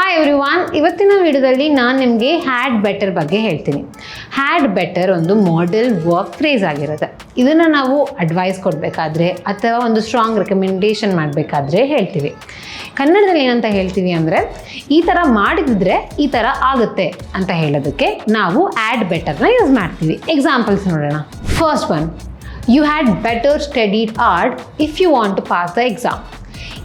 Hi every von ಇವತ್ತಿನ ವಿಡಿಯೋದಲ್ಲಿ ನಾನು ನಿಮಗೆ ಹ್ಯಾಡ್ ಬೆಟರ್ ಬಗ್ಗೆ ಹೇಳ್ತೀನಿ. ಹ್ಯಾಡ್ ಬೆಟರ್ ಒಂದು ಮಾಡೆಲ್ ವರ್ಕ್ ಫ್ರೇಸ್ ಆಗಿರುತ್ತೆ. ಇದನ್ನು ನಾವು ಅಡ್ವೈಸ್ ಕೊಡಬೇಕಾದ್ರೆ ಅಥವಾ ಒಂದು ಸ್ಟ್ರಾಂಗ್ ರೆಕಮೆಂಡೇಶನ್ ಮಾಡಬೇಕಾದ್ರೆ ಹೇಳ್ತೀವಿ. ಕನ್ನಡದಲ್ಲಿ ಏನಂತ ಹೇಳ್ತೀವಿ ಅಂದರೆ, ಈ ಥರ ಮಾಡಿದ್ರೆ ಈ ಥರ ಆಗುತ್ತೆ ಅಂತ ಹೇಳೋದಕ್ಕೆ ನಾವು ಆ್ಯಡ್ ಬೆಟರ್ನ ಯೂಸ್ ಮಾಡ್ತೀವಿ. ಎಕ್ಸಾಂಪಲ್ಸ್ ನೋಡೋಣ. First one you had better studied art if you want to pass the exam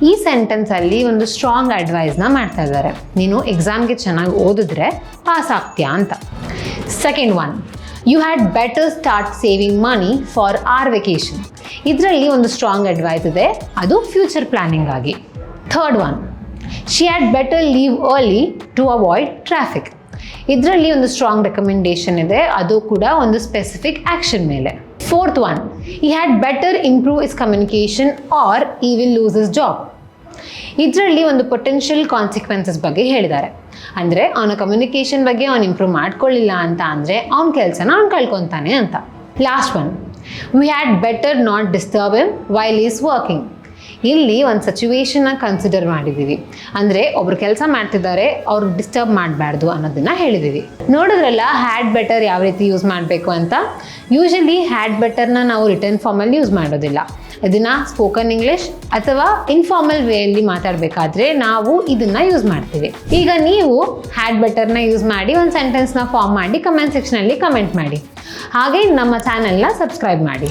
ಈ ಸೆಂಟೆನ್ಸಲ್ಲಿ ಒಂದು ಸ್ಟ್ರಾಂಗ್ ಅಡ್ವೈಸ್ನ ಮಾಡ್ತಾ ಇದ್ದಾರೆ. ನೀನು ಎಕ್ಸಾಮ್ಗೆ ಚೆನ್ನಾಗಿ ಓದಿದ್ರೆ ಪಾಸ್ ಆಗ್ತೀಯಾ ಅಂತ. Second one you had better start saving money for our vacation ಇದರಲ್ಲಿ ಒಂದು ಸ್ಟ್ರಾಂಗ್ ಅಡ್ವೈಸ್ ಇದೆ, ಅದು ಫ್ಯೂಚರ್ ಪ್ಲಾನಿಂಗ್ ಆಗಿ. Third one she had better leave early to avoid traffic ಇದರಲ್ಲಿ ಒಂದು ಸ್ಟ್ರಾಂಗ್ ರೆಕಮೆಂಡೇಶನ್ ಇದೆ, ಅದು ಕೂಡ ಒಂದು ಸ್ಪೆಸಿಫಿಕ್ ಆ್ಯಕ್ಷನ್ ಮೇಲೆ. Fourth one he had better improve his communication or he will lose his job ಇದರಲ್ಲಿ ಒಂದು ಪೊಟೆನ್ಷಿಯಲ್ ಕಾನ್ಸಿಕ್ವೆನ್ಸಸ್ ಬಗ್ಗೆ ಹೇಳಿದ್ದಾರೆ. ಅಂದರೆ ಅವನ ಕಮ್ಯುನಿಕೇಷನ್ ಬಗ್ಗೆ ಅವನು ಇಂಪ್ರೂವ್ ಮಾಡ್ಕೊಳ್ಳಿಲ್ಲ ಅಂತ ಅಂದರೆ ಅವನ ಕೆಲಸನ ಅವ್ನು ಕಳ್ಕೊತಾನೆ ಅಂತ. Last one we had better not disturb him while he's working ಇಲ್ಲಿ ಒಂದು ಸಿಚುವೇಶನ್ನ ಕನ್ಸಿಡರ್ ಮಾಡಿದ್ದೀವಿ ಅಂದರೆ ಒಬ್ರು ಕೆಲಸ ಮಾಡ್ತಿದ್ದಾರೆ, ಅವ್ರು ಡಿಸ್ಟರ್ಬ್ ಮಾಡಬಾರ್ದು ಅನ್ನೋದನ್ನ ಹೇಳಿದ್ದೀವಿ ನೋಡಿದ್ರಲ್ಲ ಹ್ಯಾಡ್ ಬೆಟರ್ ಯಾವ ರೀತಿ ಯೂಸ್ ಮಾಡಬೇಕು ಅಂತ? ಯೂಶಲಿ ಹ್ಯಾಡ್ ಬೆಟರ್ನ ನಾವು ರಿಟರ್ನ್ ಫಾರ್ಮಲ್ಲಿ ಯೂಸ್ ಮಾಡೋದಿಲ್ಲ. ಇದನ್ನು ಸ್ಪೋಕನ್ ಇಂಗ್ಲಿಷ್ ಅಥವಾ ಇನ್ಫಾರ್ಮಲ್ ವೇಯಲ್ಲಿ ಮಾತಾಡಬೇಕಾದ್ರೆ ನಾವು ಇದನ್ನು ಯೂಸ್ ಮಾಡ್ತೀವಿ. ಈಗ ನೀವು ಹ್ಯಾಡ್ ಬೆಟರ್ನ ಯೂಸ್ ಮಾಡಿ ಒಂದು ಸೆಂಟೆನ್ಸ್ನ ಫಾರ್ಮ್ ಮಾಡಿ ಕಮೆಂಟ್ ಸೆಕ್ಷನಲ್ಲಿ ಕಮೆಂಟ್ ಮಾಡಿ. ಹಾಗೆ ನಮ್ಮ ಚಾನೆಲ್ನ ಸಬ್ಸ್ಕ್ರೈಬ್ ಮಾಡಿ.